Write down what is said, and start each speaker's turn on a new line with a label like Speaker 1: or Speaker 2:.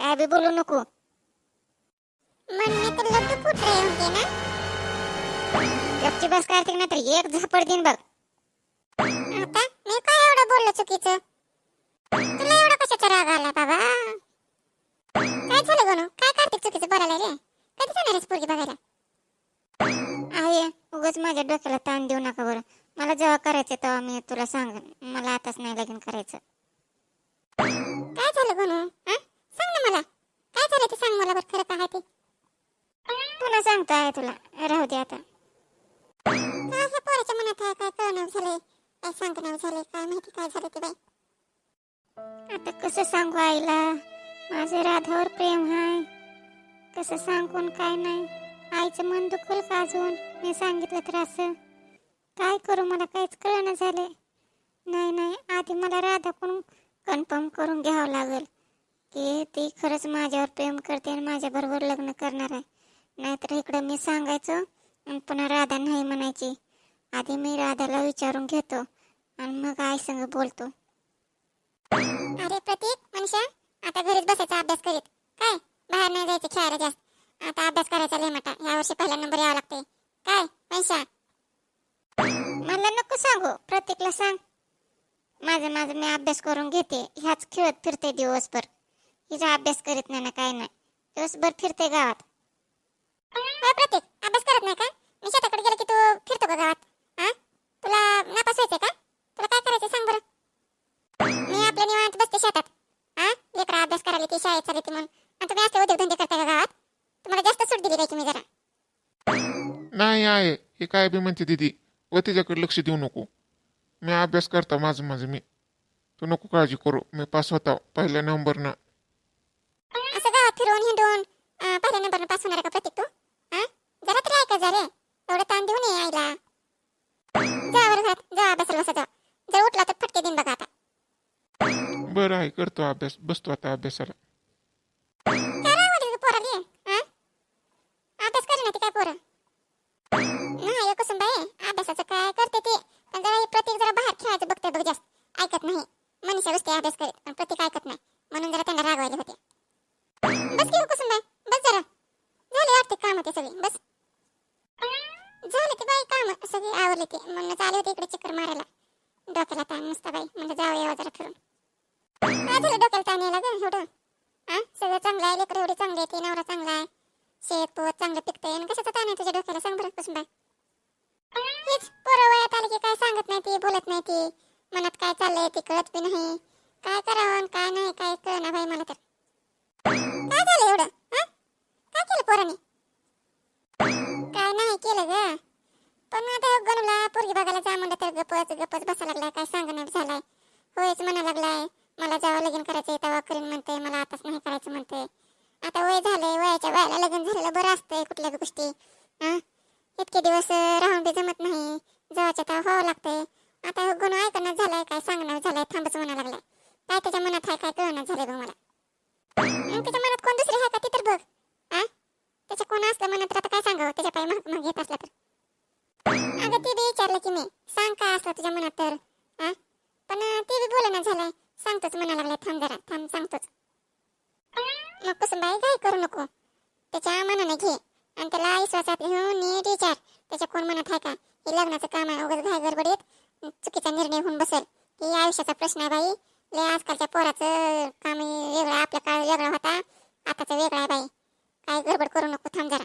Speaker 1: काय बी बोलू नको.
Speaker 2: मन में तो लड्डू रहे होंगे ना?
Speaker 1: गपची बस कार्तिक नाही तर एक झापड दिन बघ.
Speaker 2: आता मी काय एवढं बोललो चुकीचं? तुला एवढा कशाचा राग आला बाबा? काय झालं गणू? काय कार्तिक चुकीचं बोलायला रे? कधी जाणार आहेस पोरगी बघायला?
Speaker 1: आहे उगाच माझ्या डोक्याला ताण देऊ नका बरं. मला जेव्हा करायचं तेव्हा मी तुला सांगेन. मला आताच नाही लगीन करायचं.
Speaker 2: काय झालं गणू? ना काय ते सांग मला बरं खरं काय ते.
Speaker 1: तुला सांगतो आहे तुला. राहू दे आता.
Speaker 2: काय हे पोराच्या मनात आहे काय? कळणार झालंय. काय सांगणं झालंय? काय माहिती काय झालं ते बाई?
Speaker 1: आता कसं सांगू आईला? माझं राधावर प्रेम आहे कसं सांगून काय नाही? आईचं मन दुखल का अजून? मी सांगितलं तर असं. काय करू? मला काहीच कळणं झाले नाही नाही. आधी मला राधाकडून कन्फर्म करून घ्यावं लागेल. की ती खरंच माझ्यावर प्रेम करते आणि माझ्याबरोबर लग्न करणार आहे. नाहीतर इकडं मी सांगायचं आणि पुन्हा राधा नाही म्हणायची. आधी मी राधाला विचारून घेतो आणि मग आई संग बोलतो.
Speaker 2: अरे प्रतीक मनीषा आता घरीच बसायचा अभ्यास करीत. काय? बाहेर नाही जायचं खेळायला जास्त. आता अभ्यास करायचा लय मोठा. या वर्षी पहिला नंबर यावा लागतोय. काय मनीषा?
Speaker 1: मला नको सांगू. प्रत्येकला सांग. माझं माझं मी अभ्यास करून घेते. ह्याच खेळत फिरते दिवसभर. हिचा अभ्यास करीत नाही ना काय नाही. दिवसभर फिरते गावात.
Speaker 2: काय प्रतीक अभ्यास करत नाही का? मी शेताकडे गेलं की तू फिरतो का गावात? हा? तुला नापास व्हायचंय का? तुला काय करायचं सांग बरं. मी आपल्या निवांत बसते शेतात. हा? लेकरा अभ्यास करायला ती शाळेत चालली ती म्हणून. आणि तुम्ही असले उद्योगधंदे करता का गावात? तुम्हाला जास्त सूट दिली पाहिजे मी जरा.
Speaker 3: नाही आहे. हे काय बी म्हणते दीदी? व तिच्याकडे लक्ष देऊ नको. मी अभ्यास करता माझं माझं मी. तू नको काळजी करू. मी पास होता. पहिल्या नंबरनं.
Speaker 2: हिंडून अं, पहिल्या नंबर पास होणार का प्रतीक तू? जरा तरी ऐका जा रे एवढं ताण देऊ नये आईला. जा घरात. जा अभ्यासाला बसा जा. जर उठला तर फटके देईन बघा आता.
Speaker 3: बरं आहे करतो अभ्यास. बसतो आता अभ्यासाला.
Speaker 2: अभ्यास करे ना ती काय पोरं. नाही अभ्यासाचं काय करते ते? पण जरा प्रत्येक जरा बाहेर खेळायचं बघते बघ जास्त. ऐकत नाही. मनीषा बसते अभ्यास करीत पण प्रत्येक ऐकत नाही म्हणून जरा त्यांना रागवायले होते बस हो कुसुम बाय बस जरा. झाले वाटते काम ते सगळे. बस. झाले ते बाई काम. सगळे आवरले ते. म्हणून आले होते इकडे चक्कर मारायला. डोक्याला ताण नसता बाई. म्हणजे जाऊ यावं जरा फिरून. काय झालं डोक्याला ताण यायला गं एवढं? हा सगळं चांगलं आहे लेकर एवढे चांगले आहे ते नवरा चांगला आहे. शेत पोत चांगलं पिकतंय. आणि कशाचा ताण आहे तुझ्या डोक्याला? सांग बरं कुसुम बाय हेच पोरं वयात आले की काय सांगत नाही ते बोलत नाही ते. मनात काय चाललंय ते कळत बी नाही. काय करावं काय नाही काय कळना बाई मला तर. एवढं काय केलं पोराने काय नाही केलं ग पण आता गणूला पोरगी बघायला जा म्हणलं तर गपच गपच बसा लागलाय काय सांगणार झालाय होयच म्हणा लागलाय मला जेव्हा लगीन करायचंय तेव्हा करीन म्हणते मला आताच नाही करायचं म्हणते आता वय झालंय वयाच्या वयाला लग्न झालेलं बरं असतंय कुठल्या बी गोष्टी हा इतके दिवस अं, राहून बी जमत नाही जवळच्या तेव्हा व्हावं लागतंय आता गणू ऐकणार झालाय काय सांगणार झालाय थांबच म्हणा लागलाय काय त्याच्या मनात आहे काय कळणार झालंय बघ मला त्याच्या मनात कोण दुसरी आहे का ती तर बघ. हा त्याच्या कोण असलं मनात तर आता काय सांगावं? त्याच्या पाय मग मग येत असला तर. अगं ते बी विचारलं की मी. सांग काय असलं तुझ्या मनात तर. हा पण ते बी बोलणं झालंय. सांगतोच म्हणा लागलाय. थांब जरा. थांब सांगतोच. मग कुसुमबाई काय करू नको? त्याच्या मनाने घे. आणि त्याला विश्वासात घेऊन नीट विचार. त्याच्या कोण मनात आहे का? हे लग्नाचं काम आहे. उगाच घाय गडबडीत चुकीचा निर्णय होऊन बसेल. ही आयुष्याचा प्रश्न आहे बाई. लय आजकालच्या पोराचं काम वेगळं आपला काळ वेगळा होता. आताचा वेगळा आहे बाई. काही गडबड करू नको थांब जरा.